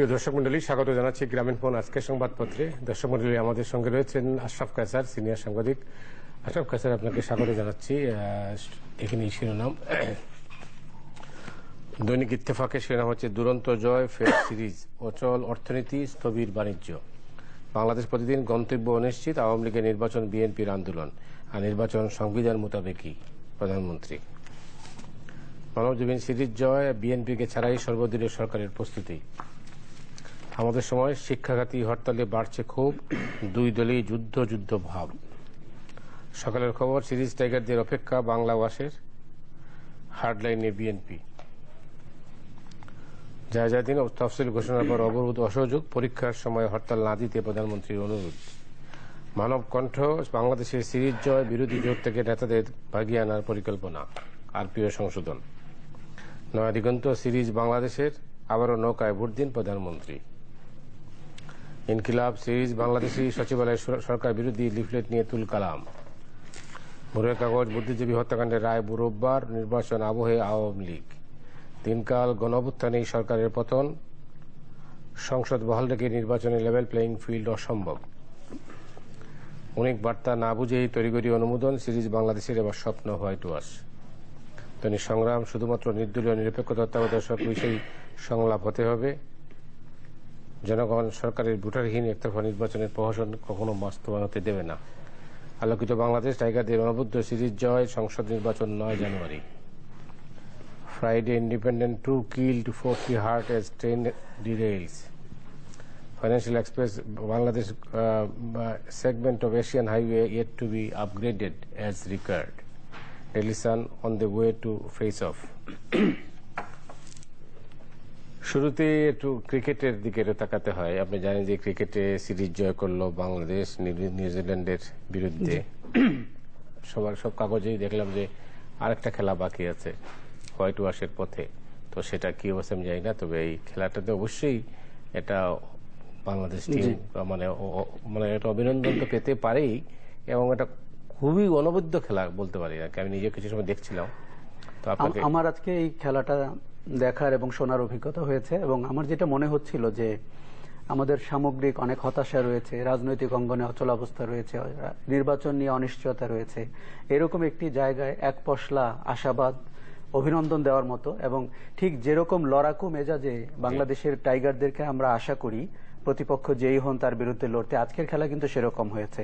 সুপ্রিয় দর্শক মন্ডলী, স্বাগত জানাচ্ছি গ্রামীণ ফোন আজকের সংবাদপত্রে। দর্শক মন্ডলী, আমাদের সঙ্গে রয়েছেন আশরাফ কায়সার সিনিয়র সাংবাদিক। আশরাফ কায়সার আপনাকে স্বাগত জানাচ্ছি। এখানে শিরোনাম। দৈনিক ইত্তেফাকের শিরোনাম হচ্ছে, দুরন্ত জয়, ফের সিরিজ। অচল অর্থনীতি, স্থবির বাণিজ্য। বাংলাদেশ প্রতিদিন গন্তব্য অনিশ্চিত, আওয়ামী লীগের নির্বাচন, বিএনপির আন্দোলন। আর নির্বাচন সংবিধান মোতাবেকই প্রধানমন্ত্রী? মানবজীবন সিরিজ জয়, বিএনপিকে ছাড়াই সর্বদলীয় সরকারের প্রস্তুতি। আমাদের সময় শিক্ষাঘাতী হরতালে বাড়ছে খুব দুই দলেই যুদ্ধ যুদ্ধ ভাব। সকালের খবর, সিরিজ টাইগারদের অপেক্ষা বাংলা ওয়াসের হার্ডলাইনে বিএনপি। জায়জাদিন ও তফসিল ঘোষণার পর অবরোধ অসহযোগ, পরীক্ষার সময় হরতাল না দিতে প্রধানমন্ত্রীর অনুরোধ। মানব কণ্ঠ, বাংলাদেশের সিরিজ জয়, বিরোধী জোট থেকে নেতাদের ভাগিয়ে আনার পরিকল্পনা। আর আরপিও সংশোধন। নয়া দিগন্ত সিরিজ বাংলাদেশের, আবারও নৌকায় ভোট দিন প্রধানমন্ত্রী। ইনকিলাব সিরিজ বাংলাদেশি সচিবালয়ের সরকার বিরোধী লিফলেট নিয়ে তুল কালাম। ভোরের কাগজ, বুদ্ধিজীবী হত্যাকাণ্ডের রায় রোববার নির্বাচন আবহে আওয়ামী লীগ। দিনকাল গণঅভ্যুত্থানেই সরকারের পতন। সংসদ বহাল রেখে নির্বাচনে লেভেল প্লেয়িং ফিল্ড অসম্ভব। অনেক বার্তা না বুঝেই তৈরি অনুমোদন, সিরিজ বাংলাদেশের এবার স্বপ্ন হোয়াইট ওয়াশ। তিনি সংগ্রাম শুধুমাত্র নির্দলীয় নিরপেক্ষ তত্ত্বাবধায়ক বিষয় সংলাপ হতে হবে। জনগণ সরকারের ভোটারহীন একতরফা নির্বাচনের প্রহসন কখনো বাস্তবায়ন হতে দেবে না আলোকিত বাংলাদেশ টাইগারদের অনবদ্য সিরিজ জয় সংসদ নির্বাচন নয় জানুয়ারি Friday independent two killed forty hurt as train derails Financial express Bangladesh of Asian Highway yet to be upgraded as required. Daily Sun on the way to face off. শুরুতে একটু ক্রিকেটের দিকে তাকাতে হয়। আপনি জানেন যে ক্রিকেটে সিরিজ জয় করল বাংলাদেশ নিউ- নিউজিল্যান্ডের বিরুদ্ধে। সবার সব কাগজেই দেখলাম যে আরেকটা খেলা বাকি আছে হোয়াইট ওয়াশের পথে। তো সেটা কি অবস্থা আমি জানি না তবে এই খেলাটাতে অবশ্যই এটা বাংলাদেশ টিম মানে মানে এটা অভিনন্দন তো পেতে পারেই এবং এটা খুবই অনবদ্য খেলা বলতে পারি আর কি। আমি নিজে কিছু সময় দেখছিলাম। তো আমার আজকে এই খেলাটা দেখার এবং শোনার অভিজ্ঞতা হয়েছে এবং আমার যেটা মনে হচ্ছিল যে আমাদের সামগ্রিক অনেক হতাশা রয়েছে, রাজনৈতিক অঙ্গনে অচলাবস্থা রয়েছে, নির্বাচন নিয়ে অনিশ্চয়তা রয়েছে, এরকম একটি জায়গায় এক পশলা আশাবাদ, অভিনন্দন দেওয়ার মতো এবং ঠিক যেরকম লড়াকু মেজাজে বাংলাদেশের টাইগারদেরকে আমরা আশা করি, প্রতিপক্ষ যেই হন তার বিরুদ্ধে লড়তে, আজকের খেলা কিন্তু সেরকম হয়েছে।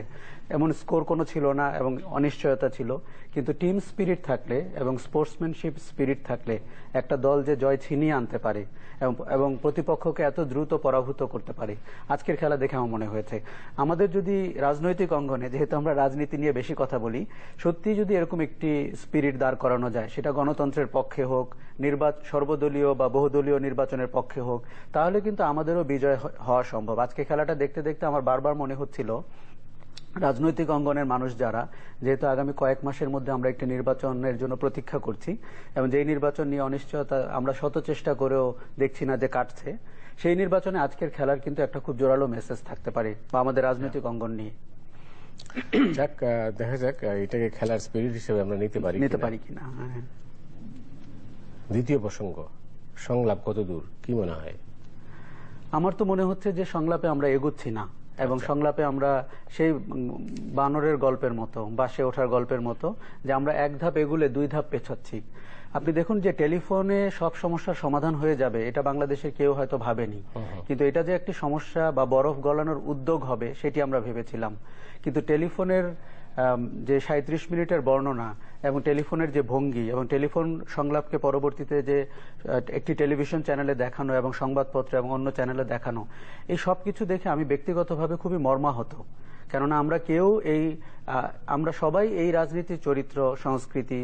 এমন স্কোর কোনো ছিল না এবং অনিশ্চয়তা ছিল, কিন্তু টিম স্পিরিট থাকলে এবং স্পোর্টসম্যানশিপ স্পিরিট থাকলে একটা দল যে জয় ছিনিয়ে আনতে পারে এবং- প্রতিপক্ষকে এত দ্রুত পরাভূত করতে পারে, আজকের খেলা দেখে আমার মনে হয়েছে। আমাদের যদি রাজনৈতিক অঙ্গনে, যেহেতু আমরা রাজনীতি নিয়ে বেশি কথা বলি, সত্যি যদি এরকম একটি স্পিরিট দাঁড় করানো যায়, সেটা গণতন্ত্রের পক্ষে হোক নির্বাচন সর্বদলীয় বা বহুদলীয় নির্বাচনের পক্ষে হোক, তাহলে কিন্তু আমাদেরও বিজয় হওয়া সম্ভব। আজকে খেলাটা দেখতে দেখতে আমার বারবার মনে হচ্ছিল রাজনৈতিক অঙ্গনের মানুষ যারা যেহেতু আগামী কয়েক মাসের মধ্যে আমরা একটি নির্বাচনের জন্য প্রতীক্ষা করছি এবং যেই নির্বাচন নিয়ে অনিশ্চয়তা আমরা শত চেষ্টা করেও দেখছি না যে কাটছে সেই নির্বাচনে আজকের খেলার কিন্তু একটা খুব জোরালো মেসেজ থাকতে পারে বা আমাদের রাজনৈতিক অঙ্গন নিয়ে। যাক দেখা যাক এটাকে খেলার স্পিরিট হিসেবে আমরা নিতে পারি নিতে। পারি কিনা হ্যাঁ। দ্বিতীয় প্রসঙ্গ সংলাপ কত দূর কি মনে হয়? আমার তো মনে হচ্ছে যে সংলাপে আমরা এগুচ্ছি না। এবং আচ্ছা। সংলাপে আমরা সেই বানরের গল্পের মতো বাসে ওঠার গল্পের মতো যে আমরা এক ধাপ এগুলে দুই ধাপ পেছাচ্ছি। আপনি দেখুন যে টেলিফোনে সব সমস্যার সমাধান হয়ে যাবে এটা বাংলাদেশের কেউ হয়তো ভাবেনি। কিন্তু এটা যে একটি সমস্যা বা বরফ গলানোর উদ্যোগ হবে সেটি আমরা ভেবেছিলাম। কিন্তু টেলিফোনের যে সাঁত্রিশ মিনিটের বর্ণনা এবং টেলিফোনের যে ভঙ্গি এবং টেলিফোন সংলাপকে পরবর্তীতে যে একটি টেলিভিশন চ্যানেলে দেখানো এবং সংবাদপত্র এবং অন্য চ্যানেলে দেখানো, এই সব কিছু দেখে আমি ব্যক্তিগতভাবে খুবই মর্মাহত। কেননা আমরা কেউ এই আমরা সবাই এই রাজনীতির চরিত্র, সংস্কৃতি,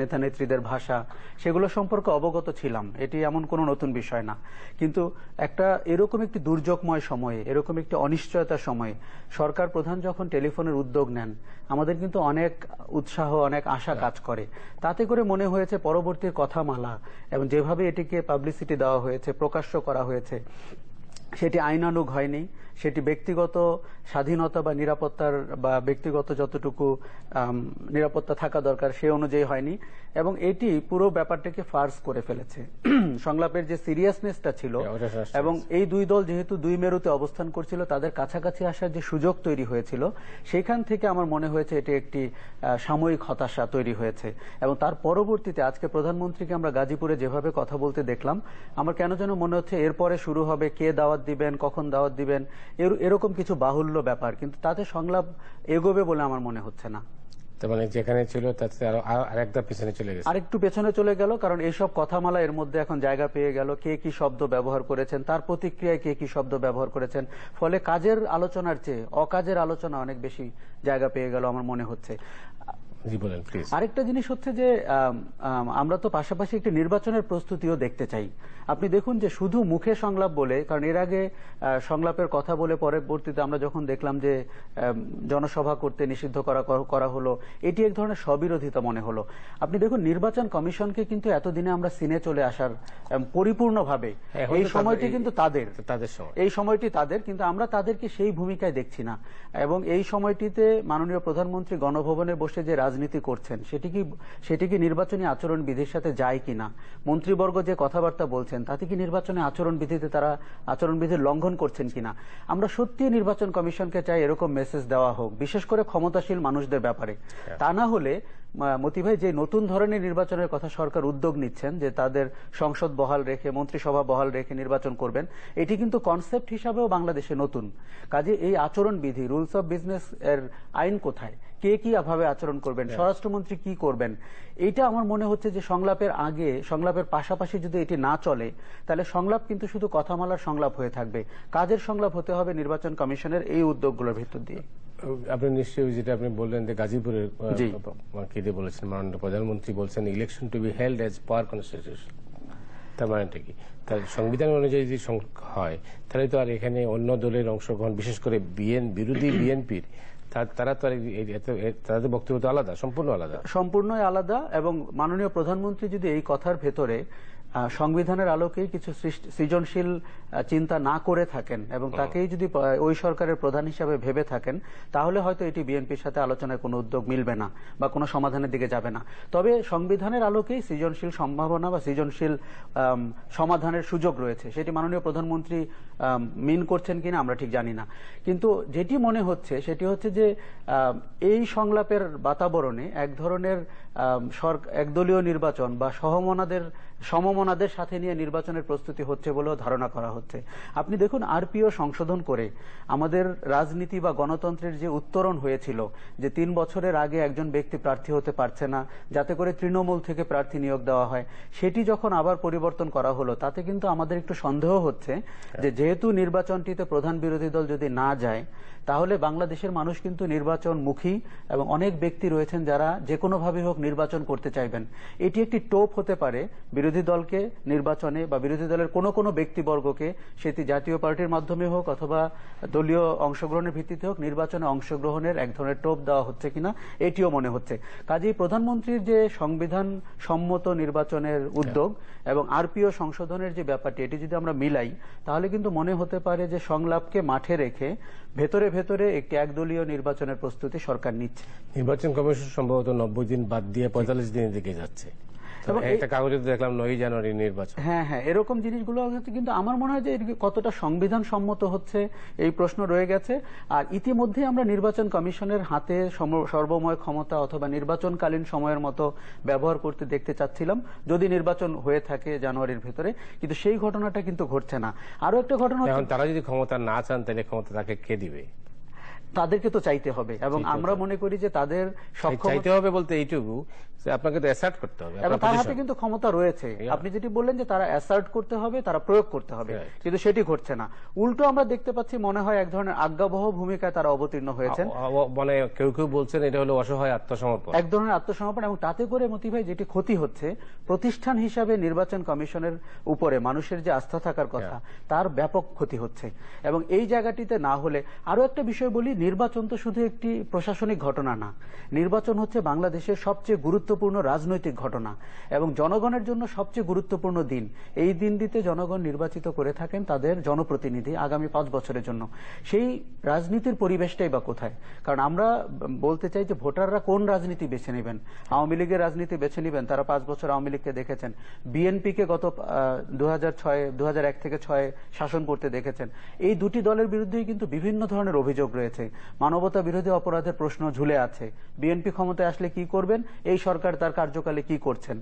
নেতা নেত্রীদের ভাষা, সেগুলো সম্পর্কে অবগত ছিলাম। এটি এমন কোনো নতুন বিষয় না। কিন্তু একটা এরকম একটি দুর্যোগময় সময়ে, এরকম একটি অনিশ্চয়তার সময়ে, সরকার প্রধান যখন টেলিফোনের উদ্যোগ নেন, আমাদের কিন্তু অনেক উৎসাহ, অনেক আশা কাজ করে। তাতে করে মনে হয়েছে পরবর্তীর কথামালা, এবং যেভাবে এটিকে পাবলিসিটি দেওয়া হয়েছে, প্রকাশ্য করা হয়েছে, সেটি আইনানুগ হয়নি। সেটি ব্যক্তিগত স্বাধীনতা বা নিরাপত্তার বা ব্যক্তিগত যতটুকু নিরাপত্তা থাকা দরকার সে অনুযায়ী হয়নি এবং এটি পুরো ব্যাপারটাকে ফার্স করে ফেলেছে। সংলাপের যে সিরিয়াসনেসটা ছিল এবং এই দুই দল যেহেতু দুই মেরুতে অবস্থান করছিল তাদের কাছাকাছি আসার যে সুযোগ তৈরি হয়েছিল সেখান থেকে আমার মনে হয়েছে এটি একটি সাময়িক হতাশা তৈরি হয়েছে। এবং তার পরবর্তীতে আজকে প্রধানমন্ত্রীকে আমরা গাজীপুরে যেভাবে কথা বলতে দেখলাম আমার কেন যেন মনে হচ্ছে এরপরে শুরু হবে কে দাওয়াত দিবেন কখন দাওয়াত দিবেন এরকম কিছু বাহুল্য ব্যাপার কিন্তু তাতে সংলাপ এগোবে বলে আমার মনে হচ্ছে না। মানে যেখানে ছিল তাতে আরও আরও আরেকটা পিছনে চলে গেছে। আরেকটু পেছনে চলে গেল কারণ এইসব কথামালা এর মধ্যে এখন জায়গা পেয়ে গেল কে কি শব্দ ব্যবহার করেছেন তার প্রতিক্রিয়ায় কে কি শব্দ ব্যবহার করেছেন। ফলে কাজের আলোচনার চেয়ে অকাজের আলোচনা অনেক বেশি জায়গা পেয়ে গেল আমার মনে হচ্ছে। জি বলেন প্লিজ আরেকটা জিনিস হচ্ছে যে আম, আম, আমরা তো পাশাপাশি একটি নির্বাচনের প্রস্তুতিও দেখতে চাই। আপনি দেখুন যে শুধু মুখে সংলাপ বলে কারণ এর আগে সংলাপের কথা বলে পরবর্তীতে আমরা যখন দেখলাম যে জনসভা করতে নিষিদ্ধ করা করা হলো এটি এক ধরনের স্ববিরোধিতা মনে হলো। আপনি দেখুন নির্বাচন কমিশনকে কিন্তু এতদিনে আমরা সিনে চলে আসার পরিপূর্ণভাবে এই সময়টি কিন্তু তাদের। তাদের সময়। এই সময়টি তাদের কিন্তু আমরা তাদেরকে সেই ভূমিকায় দেখছি না। এবং এই সময়টিতে মাননীয় প্রধানমন্ত্রী গণভবনে বসে যে রাজনীতি করছেন, সেটি কি সেটি কি নির্বাচনী আচরণ বিধির সাথে যায় কিনা? মন্ত্রীবর্গ যে কথাবার্তা বলছেন, তাতে কি নির্বাচনী আচরণ বিধিতে তারা আচরণ বিধির লঙ্ঘন করছেন কিনা? আমরা সত্যি নির্বাচন কমিশনকে চাই এরকম মেসেজ দেওয়া হোক, বিশেষ করে ক্ষমতাশীল মানুষদের ব্যাপারে। তা না হলে মতি ভাই যে নতুন ধরনের নির্বাচনের কথা সরকার উদ্যোগ নিচ্ছেন যে তাদের সংসদ বহাল রেখে মন্ত্রিসভা বহাল রেখে নির্বাচন করবেন এটি কিন্তু কনসেপ্ট হিসাবেও বাংলাদেশে নতুন। কাজে এই আচরণ বিধি রুলস অফ বিজনেস এর আইন কোথায়? কে কি ভাবে আচরণ করবেন? স্বরাষ্ট্রমন্ত্রী কি করবেন? এটা আমার মনে হচ্ছে যে সংলাপের আগে সংলাপের পাশাপাশি যদি এটি না চলে তাহলে সংলাপ কিন্তু শুধু কথামালার সংলাপ হয়ে থাকবে। কাজের সংলাপ হতে হবে নির্বাচন কমিশনের এই উদ্যোগগুলোর ভিতর দিয়ে। আপনি নিশ্চয়ই যেটা আপনি বললেন যে গাজীপুরের। কেটে বলেছেন মাননীয় প্রধানমন্ত্রী বলছেন election to be held as per constitution তার মানেটা কি? তার সংবিধান অনুযায়ী যদি হয় তাহলে তো আর এখানে অন্য দলের অংশগ্রহণ বিশেষ করে বিএন বিরোধী বিএনপির তারা তো তাদের বক্তব্য তো আলাদা সম্পূর্ণ আলাদা। সম্পূর্ণই আলাদা এবং মাননীয় প্রধানমন্ত্রী যদি এই কথার ভেতরে সংবিধানের আলোকেই কিছু সৃজনশীল চিন্তা না করে থাকেন এবং তাকেই যদি ওই সরকারের প্রধান হিসাবে ভেবে থাকেন তাহলে হয়তো এটি বিএনপির সাথে আলোচনায় কোনো উদ্যোগ মিলবে না বা কোনো সমাধানের দিকে যাবে না। তবে সংবিধানের আলোকেই সৃজনশীল সম্ভাবনা বা সৃজনশীল সমাধানের সুযোগ রয়েছে। সেটি মাননীয় প্রধানমন্ত্রী মিন করছেন কিনা আমরা ঠিক জানি না। কিন্তু যেটি মনে হচ্ছে সেটি হচ্ছে যে এই সংলাপের বাতাবরণে এক ধরনের একদলীয় নির্বাচন বা সহমনাদের সমমনাদের সাথে নিয়ে নির্বাচনের প্রস্তুতি হচ্ছে বলেও ধারণা করা হচ্ছে। আপনি দেখুন, আরপিও সংশোধন করে আমাদের রাজনীতি বা গণতন্ত্রের যে উত্তরণ হয়েছিল, যে তিন বছরের আগে একজন ব্যক্তি প্রার্থী হতে পারছে না, যাতে করে তৃণমূল থেকে প্রার্থী নিয়োগ দেওয়া হয়, সেটি যখন আবার পরিবর্তন করা হলো, তাতে কিন্তু আমাদের একটু সন্দেহ হচ্ছে যে যেহেতু নির্বাচনটিতে প্রধান বিরোধী দল যদি না যায়, তাহলে বাংলাদেশের মানুষ কিন্তু নির্বাচন মুখী এবং অনেক ব্যক্তি রয়েছেন যারা যে কোনোভাবে হোক নির্বাচন করতে চাইবেন। এটি একটি টোপ হতে পারে বিরোধী দলকে নির্বাচনে বা বিরোধী দলের কোনো কোনো ব্যক্তিবর্গকে সেটি জাতীয় পার্টির মাধ্যমে হোক অথবা দলীয় অংশগ্রহণের ভিত্তিতে হোক নির্বাচনে অংশগ্রহণের এক ধরনের টোপ দেওয়া হচ্ছে কিনা এটিও মনে হচ্ছে। কাজেই প্রধানমন্ত্রীর যে সংবিধান সম্মত নির্বাচনের উদ্যোগ এবং আরপিও সংশোধনের যে ব্যাপারটি এটি যদি আমরা মিলাই তাহলে কিন্তু মনে হতে পারে যে সংলাপকে মাঠে রেখে ভেতরে ভেতরে একটি একদলীয় নির্বাচনের প্রস্তুতি সরকার নিচ্ছে। নির্বাচন কমিশন সম্ভবত নব্বই দিন বাদ দিয়ে পঁয়তাল্লিশ দিনের দিকে যাচ্ছে। একটা কাগজে দেখলাম নয় জানুয়ারি নির্বাচন। হ্যাঁ হ্যাঁ এরকম জিনিসগুলো কিন্তু আমার মনে হয় যে কতটা সংবিধান সম্মত হচ্ছে এই প্রশ্ন রয়ে গেছে। আর ইতিমধ্যে আমরা নির্বাচন কমিশনের হাতে সর্বময় ক্ষমতা অথবা নির্বাচনকালীন সময়ের মতো ব্যবহার করতে দেখতে চাচ্ছিলাম। যদি নির্বাচন হয়ে থাকে জানুয়ারির ভেতরে কিন্তু সেই ঘটনাটা কিন্তু ঘটছে না। আরও একটা ঘটনা এখন তারা যদি ক্ষমতা না চান তাহলে ক্ষমতা তাকে কে দিবে? তাদেরকে তো চাইতে হবে। এবং আমরা মনে করি যে তাদের সক্ষম চাইতে হবে বলতে এইটুকু আপনাকে তো অ্যাসার্ট করতে হবে এবং তার হাতে কিন্তু ক্ষমতা রয়েছে। আপনি যেটি বললেন যে তারা অ্যাসার্ট করতে হবে তারা প্রয়োগ করতে হবে কিন্তু সেটি ঘটছে না। উল্টো আমরা দেখতে পাচ্ছি মনে হয় এক ধরনের আজ্ঞাবহ ভূমিকায় তারা অবতীর্ণ হয়েছেন। আ- মানে কেউ কেউ বলছেন এটা হলো অসহায় আত্মসমর্পণ। এক ধরনের আত্মসমর্পণ এবং তাতে করে মতি ভাই যেটি ক্ষতি হচ্ছে প্রতিষ্ঠান হিসাবে নির্বাচন কমিশনের উপরে মানুষের যে আস্থা থাকার কথা তার ব্যাপক ক্ষতি হচ্ছে। এবং এই জায়গাটিতে না হলে আরও একটা বিষয় বলি নির্বাচন তো শুধু একটি প্রশাসনিক ঘটনা না। নির্বাচন হচ্ছে বাংলাদেশের সবচেয়ে গুরুত্ব গুরুত্বপূর্ণ রাজনৈতিক ঘটনা এবং জনগণের জন্য সবচেয়ে গুরুত্বপূর্ণ দিন। এই দিনটিতে জনগণ নির্বাচিত করে থাকেন তাদের জনপ্রতিনিধি আগামী পাঁচ বছরের জন্য। সেই রাজনীতির পরিবেশটাই বা কোথায়? কারণ আমরা বলতে চাই যে ভোটাররা কোন রাজনীতি বেছে নেবেন? আওয়ামী লীগের রাজনীতি বেছে নেবেন? তারা পাঁচ বছর আওয়ামী লীগকে দেখেছেন। বিএনপিকে গত দু হাজার ছয় দু থেকে ছয় শাসন করতে দেখেছেন। এই দুটি দলের বিরুদ্ধেই কিন্তু বিভিন্ন ধরনের অভিযোগ রয়েছে। মানবতা বিরোধী অপরাধের প্রশ্ন ঝুলে আছে। বিএনপি ক্ষমতায় আসলে কি করবেন? এই সরকার তার কার্যকালে কি করছেন?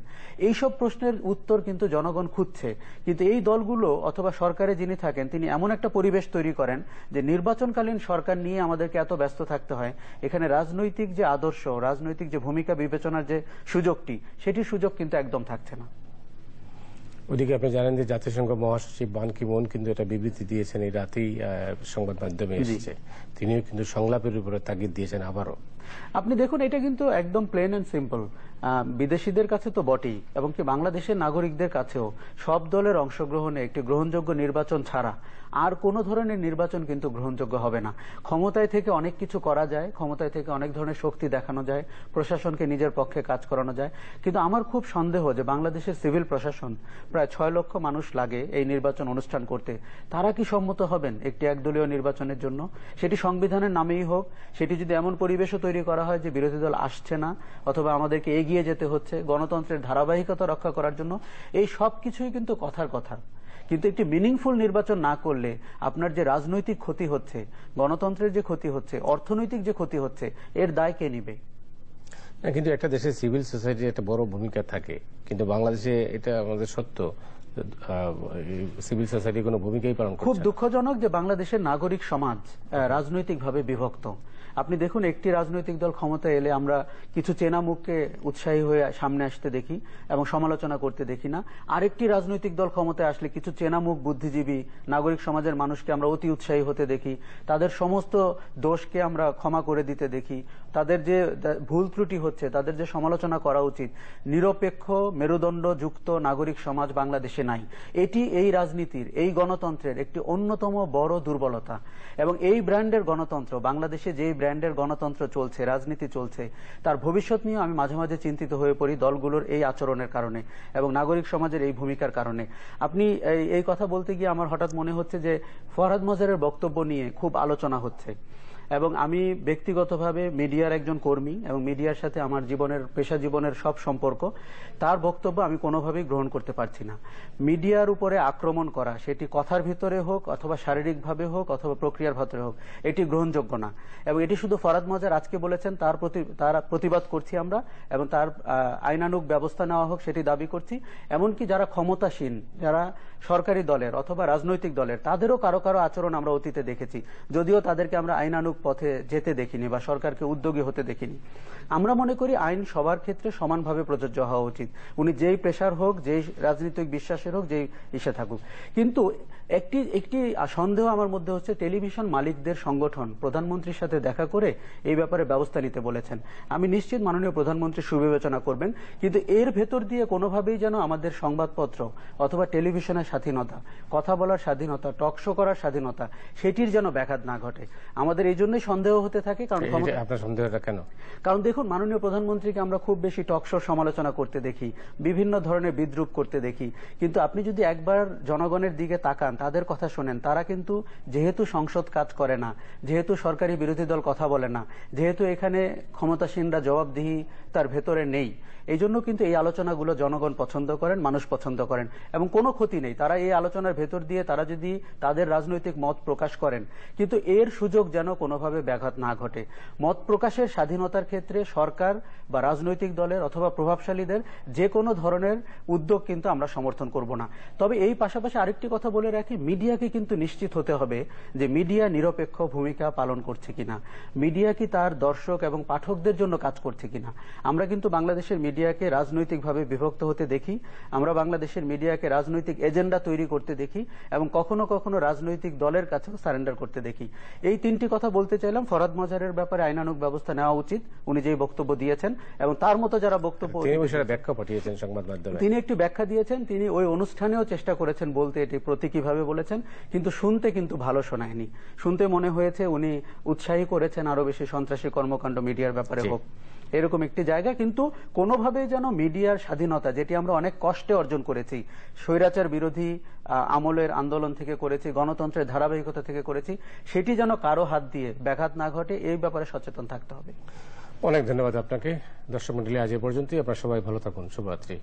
এইসব প্রশ্নের উত্তর কিন্তু জনগণ খুঁজছে। কিন্তু এই দলগুলো অথবা সরকারে যিনি থাকেন তিনি এমন একটা পরিবেশ তৈরি করেন যে নির্বাচনকালীন সরকার নিয়ে আমাদেরকে এত ব্যস্ত থাকতে হয়। এখানে রাজনৈতিক যে আদর্শ রাজনৈতিক যে ভূমিকা বিবেচনার যে সুযোগটি সেটির সুযোগ কিন্তু একদম থাকছে না। ওদিকে আপনি জানেন যে জাতিসংঘ মহাসচিব বান কি মুন কিন্তু এটা বিবৃতি দিয়েছেন। এই রাতেই সংবাদ মাধ্যমে এসেছে। তিনিও কিন্তু সংলাপের উপরে তাগিদ দিয়েছেন আবারও। আপনি দেখুন, এটা কিন্তু একদম প্লেন অ্যান্ড সিম্পল বিদেশিদের কাছে তো বটেই, এবং কি বাংলাদেশের নাগরিকদের কাছেও। সব দলের অংশগ্রহণে একটি গ্রহণযোগ্য নির্বাচন ছাড়া আর কোন ধরনের নির্বাচন কিন্তু গ্রহণযোগ্য হবে না। ক্ষমতায় থেকে অনেক কিছু করা যায়, ক্ষমতায় থেকে অনেক ধরনের শক্তি দেখানো যায়, প্রশাসনকে নিজের পক্ষে কাজ করানো যায়। কিন্তু আমার খুব সন্দেহ যে বাংলাদেশের সিভিল প্রশাসন, প্রায় ছয় লক্ষ মানুষ লাগে এই নির্বাচন অনুষ্ঠান করতে। তারা কি সম্মত হবেন একটি একদলীয় নির্বাচনের জন্য? সেটি সংবিধানের নামেই হোক, সেটি যদি এমন পরিবেশও তৈরি করা হয় যে বিরোধী দল আসছে না অথবা আমাদেরকে এগিয়ে যেতে হচ্ছে গণতন্ত্রের ধারাবাহিকতা রক্ষা করার জন্য এই সব কিছুই কিন্তু কথার কথা। কিন্তু একটি মিনিংফুল নির্বাচন না করলে আপনার যে রাজনৈতিক ক্ষতি হচ্ছে গণতন্ত্রের যে ক্ষতি হচ্ছে অর্থনৈতিক যে ক্ষতি হচ্ছে এর দায় কে নিবে? না, কিন্তু একটা দেশের সিভিল সোসাইটির একটা বড় ভূমিকা থাকে। কিন্তু বাংলাদেশে এটা আমাদের সত্য সিভিল সোসাইটি কোনো ভূমিকাই পালন খুব দুঃখজনক যে বাংলাদেশের নাগরিক সমাজ রাজনৈতিকভাবে বিভক্ত। আপনি দেখুন, একটি রাজনৈতিক দল ক্ষমতা এলে আমরা কিছু চেনা মুখকে উৎসাহী হয়ে সামনে আসতে দেখি এবং সমালোচনা করতে দেখি না। আরেকটি রাজনৈতিক দল ক্ষমতায় আসলে কিছু চেনা মুখ বুদ্ধিজীবী নাগরিক সমাজের মানুষকে আমরা অতি উৎসাহী হতে দেখি। তাদের সমস্ত দোষকে আমরা ক্ষমা করে দিতে দেখি। তাদের যে ভুল ত্রুটি হচ্ছে, তাদের যে সমালোচনা করা উচিত, নিরপেক্ষ, মেরুদণ্ড যুক্ত নাগরিক সমাজ বাংলাদেশে নাই। এটি এই রাজনীতির, এই গণতন্ত্রের একটি অন্যতম বড় দুর্বলতা। এবং এই ব্র্যান্ডের গণতন্ত্র, বাংলাদেশে যে ব্র্যান্ডের গণতন্ত্র চলছে, রাজনীতি চলছে, তার ভবিষ্যৎ নিয়ে আমি মাঝে মাঝে চিন্তিত হয়ে পড়ি দলগুলোর এই আচরণের কারণে এবং নাগরিক সমাজের এই ভূমিকার কারণে। আপনি এই- কথা বলতে গিয়ে আমার হঠাৎ মনে হচ্ছে যে, ফরহাদ মজারের বক্তব্য নিয়ে খুব আলোচনা হচ্ছে। এবং আমি ব্যক্তিগতভাবে মিডিয়ার একজন কর্মী এবং মিডিয়ার সাথে আমার জীবনের পেশা জীবনের সব সম্পর্ক তার বক্তব্য আমি কোনোভাবেই গ্রহণ করতে পারছি না। মিডিয়ার উপরে আক্রমণ করা সেটি কথার ভিতরে হোক অথবা শারীরিকভাবে হোক অথবা প্রক্রিয়ার ভিতরে হোক এটি গ্রহণযোগ্য না। এবং এটি শুধু ফরাদ মজার আজকে বলেছেন তার প্রতি তার প্রতিবাদ করছি আমরা এবং তার আহ, আইনানুগ ব্যবস্থা নেওয়া হোক সেটি দাবি করছি। এমনকি যারা ক্ষমতাসীন যারা সরকারি দলের অথবা রাজনৈতিক দলের তাদেরও কারও কারও আচরণ আমরা অতীতে দেখেছি। যদিও তাদেরকে আমরা আইনানুগ পথে যেতে দেখিনি বা সরকারকে উদ্যোগী হতে দেখিনি। আমরা মনে করি আইন সবার ক্ষেত্রে সমানভাবে প্রযোজ্য হওয়া উচিত। উনি যেই পেশার হোক, যেই রাজনৈতিক বিশ্বাসের হোক, যেই ইসে থাকুক। কিন্তু একটি একটি সন্দেহ আমার মধ্যে হচ্ছে টেলিভিশন মালিকদের সংগঠন প্রধানমন্ত্রীর সাথে দেখা করে এই ব্যাপারে ব্যবস্থা নিতে বলেছেন। আমি নিশ্চিত মাননীয় প্রধানমন্ত্রী সুবিবেচনা করবেন কিন্তু এর ভেতর দিয়ে কোনোভাবেই যেন আমাদের সংবাদপত্র অথবা টেলিভিশনের স্বাধীনতা কথা বলার স্বাধীনতা টক শো করার স্বাধীনতা সেটির যেন ব্যাঘাত না ঘটে। আমাদের এই জন্যই সন্দেহ হতে থাকে কারণ আপনার সন্দেহটা কেন? কারণ দেখুন মাননীয় প্রধানমন্ত্রীকে আমরা খুব বেশি টকশোর সমালোচনা করতে দেখি বিভিন্ন ধরনের বিদ্রুপ করতে দেখি কিন্তু আপনি যদি একবার জনগণের দিকে তাকান তাদের কথা শোনেন। তারা কিন্তু যেহেতু সংসদ কাজ করে না, যেহেতু সরকারি বিরোধী দল কথা বলে না, যেহেতু এখানে ক্ষমতাসীনরা জবাবদিহি তার ভেতরে নেই এই জন্য কিন্তু এই আলোচনাগুলো জনগণ পছন্দ করেন, মানুষ পছন্দ করেন এবং কোনো ক্ষতি নেই। তারা এই আলোচনার ভেতর দিয়ে তারা যদি তাদের রাজনৈতিক মত প্রকাশ করেন, কিন্তু এর সুযোগ যেন কোনোভাবে ব্যাঘাত না ঘটে। মত প্রকাশের স্বাধীনতার ক্ষেত্রে সরকার বা রাজনৈতিক দলের অথবা প্রভাবশালীদের যে কোনো ধরনের উদ্যোগ কিন্তু আমরা সমর্থন করব না। তবে এই পাশাপাশি আরেকটি কথা বলে রাখি মিডিয়াকে কিন্তু নিশ্চিত হতে হবে যে মিডিয়া নিরপেক্ষ ভূমিকা পালন করছে কিনা। মিডিয়া কি তার দর্শক এবং পাঠকদের জন্য কাজ করছে কিনা? আমরা কিন্তু বাংলাদেশের মিডিয়াকে রাজনৈতিকভাবে বিভক্ত হতে দেখি। আমরা বাংলাদেশের মিডিয়াকে রাজনৈতিক এজেন্ডা তৈরি করতে দেখি এবং কখনো কখনো রাজনৈতিক দলের কাছেও সারেন্ডার করতে দেখি। এই তিনটি কথা বলতে চাইলাম। ফরাদ মজারের ব্যাপারে আইনানুগ ব্যবস্থা নেওয়া উচিত। উনি যেই বক্তব্য দিয়েছেন এবং তার মতো যারা বক্তব্য তিনি ব্যাখ্যা পাঠিয়েছেন সংবাদ মাধ্যমে। তিনি একটি ব্যাখ্যা দিয়েছেন। তিনি ওই অনুষ্ঠানেও চেষ্টা করেছেন বলতে এটি প্রতীকীভাবে বলেছেন কিন্তু শুনতে কিন্তু ভালো শোনায়নি। শুনতে মনে হয়েছে উনি উৎসাহী করেছেন আরও বেশি সন্ত্রাসী কর্মকাণ্ড মিডিয়ার ব্যাপারে হোক। এরকম একটি জায়গা কিন্তু কোনোভাবেই যেন মিডিয়ার স্বাধীনতা যেটি আমরা অনেক কষ্টে অর্জন করেছি স্বৈরাচার বিরোধী আমলের আন্দোলন থেকে করেছি গণতন্ত্রের ধারাবাহিকতা থেকে করেছি সেটি যেন কারও হাত দিয়ে ব্যাঘাত না ঘটে এই ব্যাপারে সচেতন থাকতে হবে। অনেক ধন্যবাদ আপনাকে। দর্শক মন্ডলী আজ এ পর্যন্তই। আপনারা সবাই ভালো থাকুন। শুভরাত্রি।